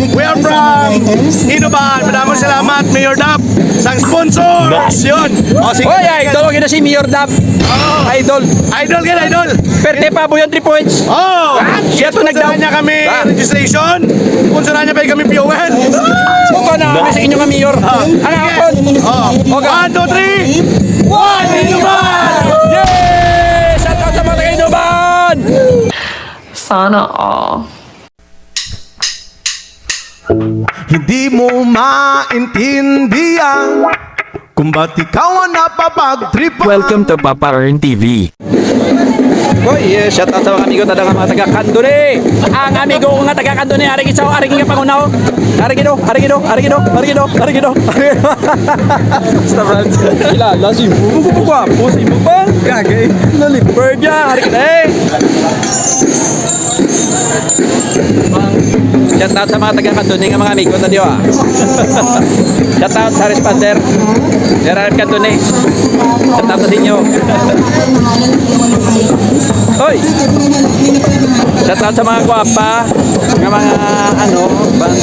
We are from Inuban. Maraming salamat, Mayor Dap. Sang sponsor. Yun. O, sige. Hoy, idol ko na si Mayor Dab. Idol. Idol ka, idol. Perte pa po yung 3 points. Oh! Siya to Sponsoran nagdaw. niya kami Ah. registration. Sponsoran niya pa kami fuel. Suko na kami sa inyo nga Mayor. Ano ako? Oh. One, two, three. One, Inuban! Yay! Shout out sa mga taga-Inuban! Sana all. Hindi mo maintindihan Kung ba't ikaw ang napapagtripan Welcome to Papa Earn TV. Hoy, eh, shout out sa mga amigo talaga mga taga Kandune. Ang amigo ko nga taga Kandune, ari kitsaw, ari nga pangunaw. Ari gido, ari gido, ari gido, ari gido, ari gido. Basta Franz. Kilala si Bubu ko pa, pusi mo pa. Gagay. Laliperd niya, ari kita eh. Shout out sa mga taga Kandune nga mga amigo na diyo ah. Shout out sa responder. Yararap Kandune. Shout out sa inyo. Hoy! Shout out sa mga gwapa, ng mga ano, bang...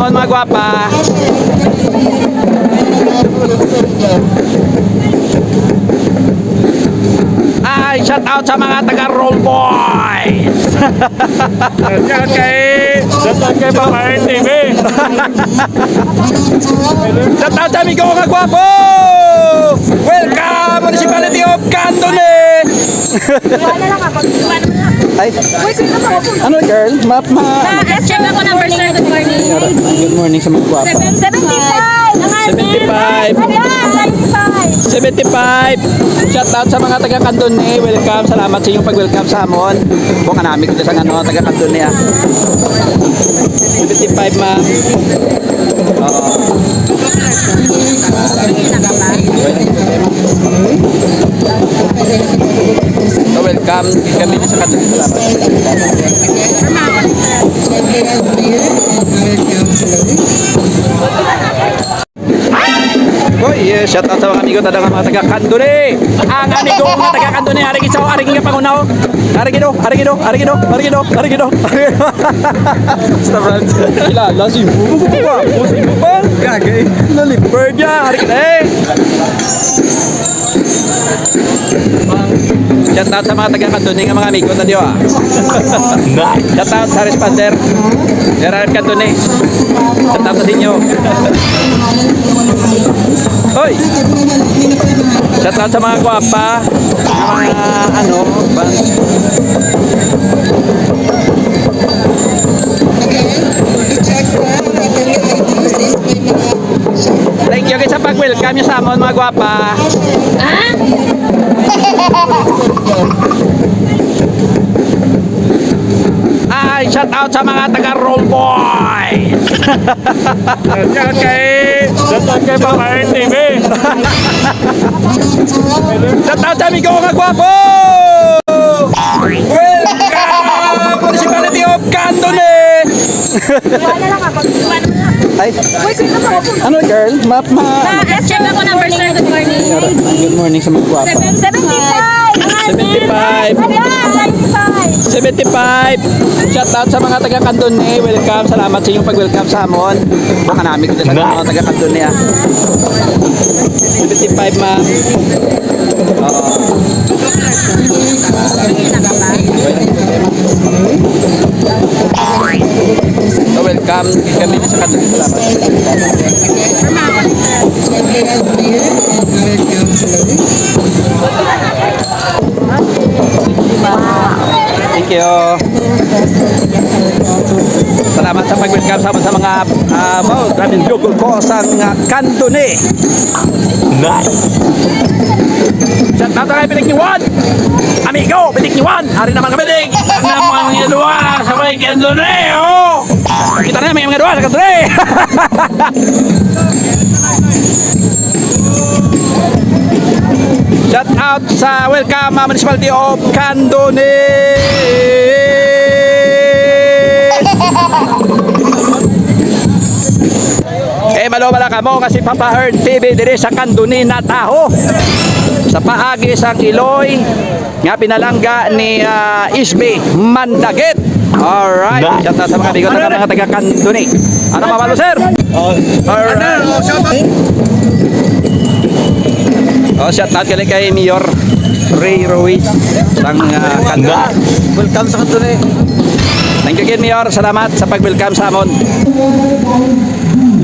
sa amon mga. Ay, shout out sa mga taga Roll Boys. Shout out kay Shout out kay Papa TV. Shout out sa amigo ko nga gwapo. Welcome Municipality of Candone. Ay, ano girl? Map ma. Check ako number sir. Good morning. Good morning sa mga gwapo. 75. Ang ating. 75. Ayan, 75. 75. Shout out sa mga taga Candone. Welcome. Salamat sa inyong pag-welcome sa amon. Kung ka namin kung sa ano, taga Candone ah. 75 ma. Oo. So, welcome kami sa Candone. Salamat. Hoy, eh, shout out sa mga amigo talaga mga taga Kandune. Ang amigo nga taga Kandune, ari kitsaw, ari nga pangunaw. Ari gido, ari gido, ari gido, ari gido, ari gido. Basta Franz. Kilala si Bubu pa, pusi mo pa. Gagay. Laliperd niya, ari kita eh. Shout out sa mga taga Kandune nga mga amigo na diyo ah. Shout out sa responder. Yararap Kandune. Shout out sa inyo. Hoy! Shout out sa mga gwapa, mga ano, bang... pag-welcome niyo sa amon mga gwapa. Ay, shout out sa mga taga Roll Boys. shout out kay Shout out kay Papa TV. shout out sa amigo nga gwapo. Welcome Municipality of Candone. Ay, ano girl? Map ma. Check ako number sir. Good morning. Good morning sa mga gwapo. 75. Ang ating. 75. Ayan, 75. 75. Shout out sa mga taga Kandone. Welcome. Salamat sa inyong pag-welcome sa amon. Baka namin kung sa mga taga Kandone ah. 75 ma. Oo. Kami sa Kandone. Salamat. Thank you. Salamat sa pag-welcome sa, sa mga uh, wow, daming Google ko sa uh, Kandone. Nice. Kay Pitik ni Juan. Amigo, Pitik ni Juan. Hari naman kami Pitik. Naman mga dua sa may Kandone. Oh. Kita na may mga dua sa Kandone. Shout out sa welcome uh, Municipality of Candone. malumala ka mo kasi Papa Earn TV dire sa Kanduni na taho. Sa paagi sang Iloy nga pinalangga ni ah, Isbe Mandaget. Alright, shout out sa mga bigot na mga taga Kanduni. Ano mamalo sir? Alright. Oh, shout out kali kay Mayor Ray Ruiz sang uh, Kanduni. Welcome sa Kanduni. Thank you again, Mayor. Salamat sa pag-welcome sa amon.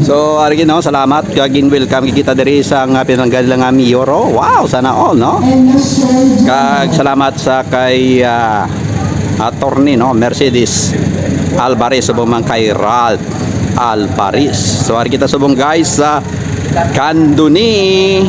So, ari no, salamat kagin welcome kita diri sa nga pinanggal nga Mayor. Oh, wow, sana all, no? Kag salamat sa kay ah, attorney no, Mercedes Alvarez subong man kay Ralph Alvarez. So, ari kita subong guys sa Kanduni